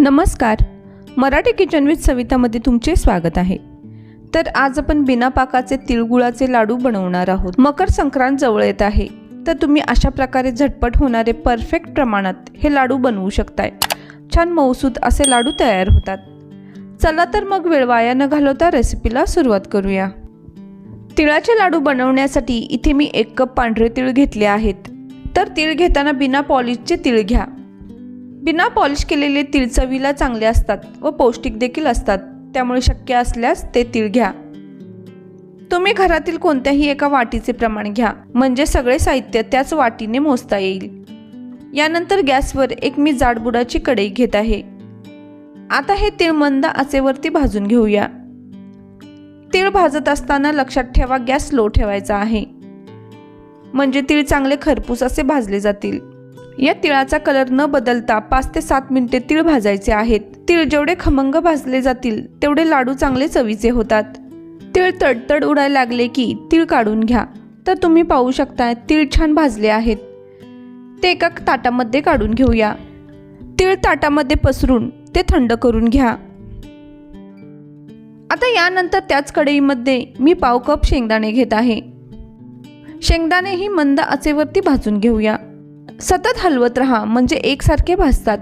नमस्कार. Marathi kitchen with सवितामध्ये तुमचे स्वागत आहे. तर आज आपण बिना पाकाचे तिळगुळाचे लाडू बनवणार आहोत. मकर संक्रांत जवळ येत आहे. तर तुम्ही अशा प्रकारे झटपट होणारे परफेक्ट प्रमाणात हे लाडू बनवू शकताय. छान मौसूद असे लाडू तयार होतात. चला तर मग वेळ वाया न घालवता रेसिपीला सुरुवात करूया. तिळाचे लाडू बनवण्यासाठी इथे मी एक कप पांढरे तिळ घेतले आहेत. तर तिळ घेताना बिना पॉलिशचे तिळ घ्या. बिना पॉलिश केलेले तीळ चवीला चांगले असतात व पौष्टिक देखील असतात. त्यामुळे शक्य असल्यास ते तीळ घ्या. तुम्ही घरातील कोणत्याही एका वाटीचे प्रमाण घ्या म्हणजे सगळे साहित्य त्याच वाटीने मोजता येईल. यानंतर गॅसवर एक मी जाडबुडाची कढई घेत आहे. आता हे तीळ मंद आचेवरती भाजून घेऊया. तीळ भाजत असताना लक्षात ठेवा गॅस लो ठेवायचा आहे. म्हणजे तीळ चांगले खरपूस असे भाजले जातील. या तिळाचा कलर न बदलता पाच ते सात मिनिटे तीळ भाजायचे आहेत. तीळ जेवढे खमंग भाजले जातील तेवढे लाडू चांगले चवीचे होतात. तीळ तडतड उडायला लागले की तीळ काढून घ्या. तर तुम्ही पाहू शकता तीळ छान भाजले आहेत. ते एका ताटामध्ये काढून घेऊया. तीळ ताटामध्ये पसरून ते थंड करून घ्या. आता यानंतर त्याच कढईमध्ये मी पाव कप शेंगदाणे घेत आहे. शेंगदाणे ही मंद आचेवरती भाजून घेऊया. सतत हलवत राहा म्हणजे एकसारखे भाजतात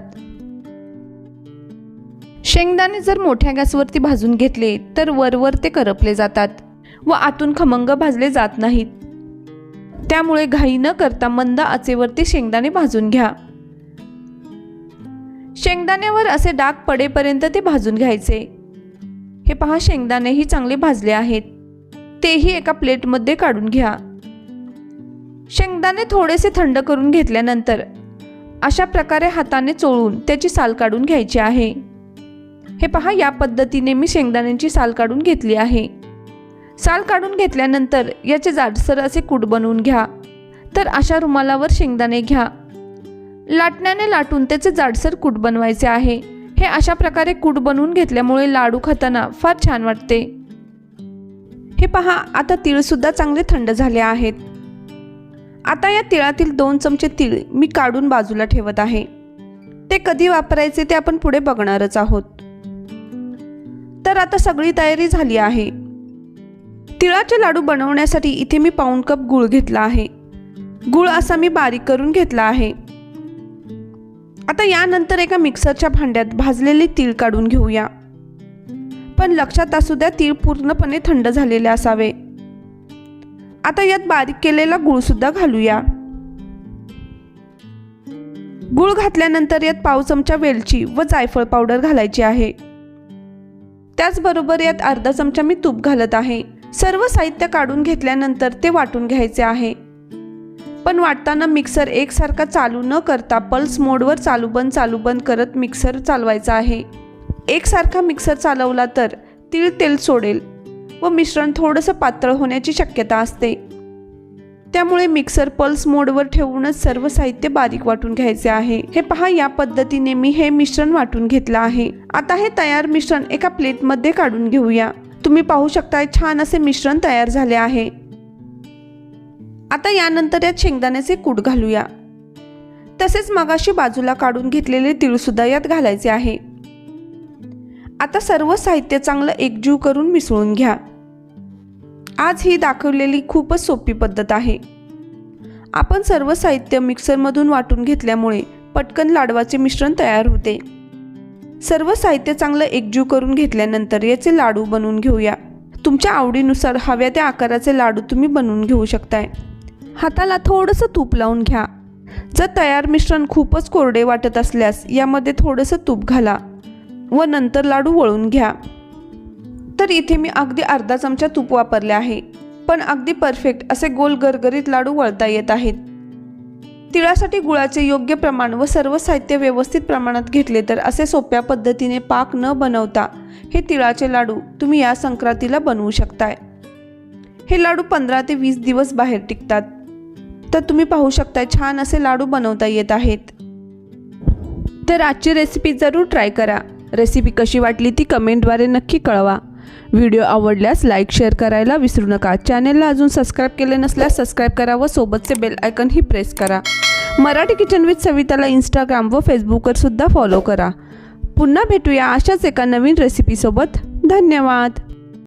शेंगदाणे जर मोठ्या गॅसवरती भाजून घेतले तर वरवर ते करपले जातात व आतून खमंग भाजले जात नाहीत. त्यामुळे घाई न करता मंद आचेवरती शेंगदाणे भाजून घ्या. शेंगदाण्यावर असे डाग पडेपर्यंत ते भाजून घ्यायचे. हे पहा शेंगदाणेही चांगले भाजले आहेत. तेही एका प्लेटमध्ये काढून घ्या. शेंगदाणे थोडेसे थंड करून घेतल्यानंतर अशा प्रकारे हाताने चोळून त्याची साल काढून घ्यायची आहे. हे पहा या पद्धतीने मी शेंगदाण्यांची साल काढून घेतली आहे. साल काढून घेतल्यानंतर याचे जाडसर असे कूट बनवून घ्या. तर अशा रुमालावर शेंगदाणे घ्या. लाटण्याने लाटून त्याचे जाडसर कूट बनवायचे आहे. हे अशा प्रकारे कूट बनवून घेतल्यामुळे लाडू खाताना फार छान वाटते. हे पहा आता तीळसुद्धा चांगले थंड झाले आहेत. आता या तिळातील दोन चमचे तीळ मी काढून बाजूला ठेवत आहे. ते कधी वापरायचे ते आपण पुढे बघणारच आहोत. तर आता सगळी तयारी झाली आहे. तिळाचे लाडू बनवण्यासाठी इथे मी पाऊण कप गूळ घेतला आहे. गूळ असा मी बारीक करून घेतला आहे. आता यानंतर एका मिक्सरच्या भांड्यात भाजलेले तीळ काढून घेऊया. पण लक्षात असू द्या तीळ पूर्णपणे थंड झालेले असावे. आता यात बारीक केलेला गुळ सुद्धा घालूया. गुळ घातल्यानंतर यात पाव चमचा वेलची व जायफळ पावडर घालायची आहे. त्याचबरोबर यात अर्धा चमचा मी तूप घालत आहे. सर्व साहित्य काढून घेतल्यानंतर ते वाटून घ्यायचे आहे. पण वाटताना मिक्सर एकसारखा चालू न करता पल्स मोडवर चालू बंद चालू बंद करत मिक्सर चालवायचा आहे. एकसारखा मिक्सर चालवला तर तीळ तेल सोडेल. व मिश्रण थोडंसं पातळ होण्याची शक्यता असते. त्यामुळे मिक्सर पल्स मोडवर ठेवूनच सर्व साहित्य बारीक वाटून घ्यायचे आहे. हे पहा या पद्धतीने मी हे मिश्रण वाटून घेतलं आहे. आता हे तयार मिश्रण एका प्लेटमध्ये काढून घेऊया. तुम्ही पाहू शकता छान असे मिश्रण तयार झाले आहे. आता यानंतर यात शेंगदाण्याचे कूट घालूया. तसेच मगाशी बाजूला काढून घेतलेले तीळसुद्धा यात घालायचे आहे. आता सर्व साहित्य चांगलं एकजीव करून मिसळून घ्या. आज ही दाखवलेली खूपच सोपी पद्धत आहे. आपण सर्व साहित्य मिक्सरमधून वाटून घेतल्यामुळे पटकन लाडवाचे मिश्रण तयार होते. सर्व साहित्य चांगलं एकजीव करून घेतल्यानंतर याचे लाडू बनवून घेऊया. तुमच्या आवडीनुसार हव्या त्या आकाराचे लाडू तुम्ही बनवून घेऊ शकताय. हाताला थोडंसं तूप लावून घ्या. जर तयार मिश्रण खूपच कोरडे वाटत असल्यास यामध्ये थोडंसं तूप घाला. व नंतर लाडू वळून घ्या. तर इथे मी अगदी अर्धा चमचा तूप वापरले आहे. पण अगदी परफेक्ट असे गोल गरगरीत लाडू वळता येत आहेत. तिळासाठी गुळाचे योग्य प्रमाण व सर्व साहित्य व्यवस्थित प्रमाणात घेतले तर असे सोप्या पद्धतीने पाक न बनवता हे तिळाचे लाडू तुम्ही या संक्रांतीला बनवू शकताय. हे लाडू पंधरा ते वीस दिवस बाहेर टिकतात. तर तुम्ही पाहू शकताय छान असे लाडू बनवता येत आहेत. तर आजची रेसिपी जरूर ट्राय करा. रेसिपी कशी वाटली ती कमेंटद्वारे नक्की कळवा. व्हिडिओ आवडल्यास लाईक शेअर करायला विसरू नका. चॅनेलला अजून सबस्क्राईब केले नसल्यास सबस्क्राईब करा व सोबतचे बेल आयकनही प्रेस करा. मराठी किचन विथ सविताला इंस्टाग्राम व फेसबुकवर सुद्धा फॉलो करा. पुन्हा भेटूया अशाच एका नवीन रेसिपीसोबत धन्यवाद!